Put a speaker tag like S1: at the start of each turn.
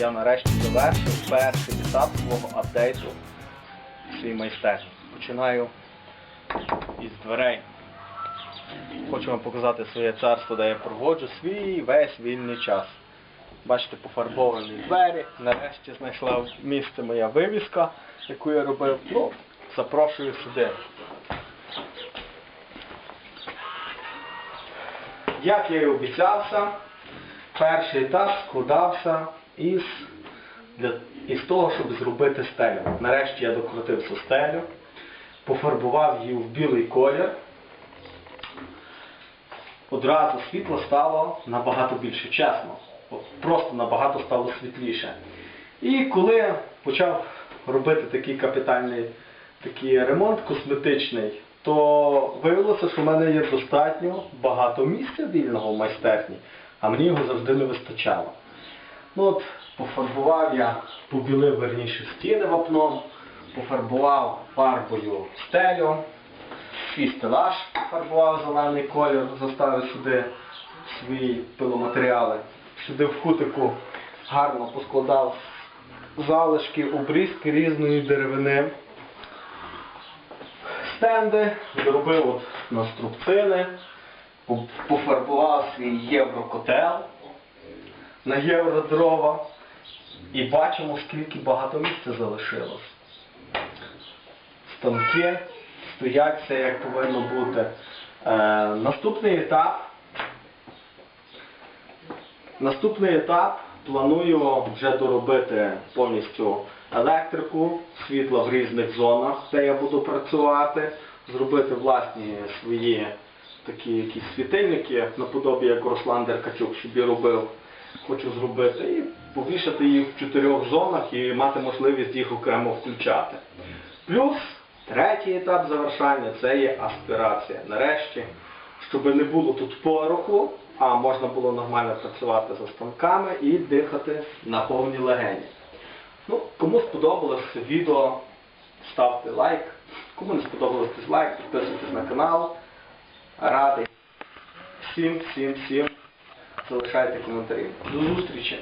S1: я нарешті завершив перший етап свого апдейту в свій майстерні. Починаю із дверей. Хочу вам показати своє царство, де я проводжу свій весь вільний час. Бачите, пофарбовані двері. Нарешті знайшла місце моя вивіска, яку я робив. Ну, запрошую сюди. Як я і обіцявся, перший етап складався із, для, із того, щоб зробити стелю. Нарешті я докрутив цю стелю, пофарбував її в білий колір. Одразу світло стало набагато більше, чесно. Просто набагато стало світліше. І коли почав робити такий капітальний такий ремонт косметичний, то виявилося, що в мене є достатньо багато місця вільного в майстерні, а мені його завжди не вистачало. Ну от, пофарбував я, побілив верніше стіни вапном, пофарбував фарбою стелю, свій стелаж фарбував зелений колір, заставив сюди свої пиломатеріали. Сюди в кутику гарно поскладав залишки, обрізки різної деревини. Стенди зробив от на струбцини, пофарбував свій єврокотел на євродрова. І бачимо, скільки багато місця залишилось. Станки стоять все як повинно бути. Е, наступний етап. Наступний етап планую вже доробити повністю електрику, світла в різних зонах, де я буду працювати, зробити власні свої такі якісь світильники, наподобі як Руслан Деркачук собі робив. Хочу зробити і повішати їх в чотирьох зонах і мати можливість їх окремо включати. Плюс третій етап завершання це є аспірація. Нарешті, щоб не було тут пороху, а можна було нормально працювати за станками і дихати на повні легені. Ну, кому сподобалось відео, ставте лайк. Кому не сподобалось дизлайк, підписуйтесь на канал. Радий. Всім, всім, всім. Залишайте коментарі. До зустрічі!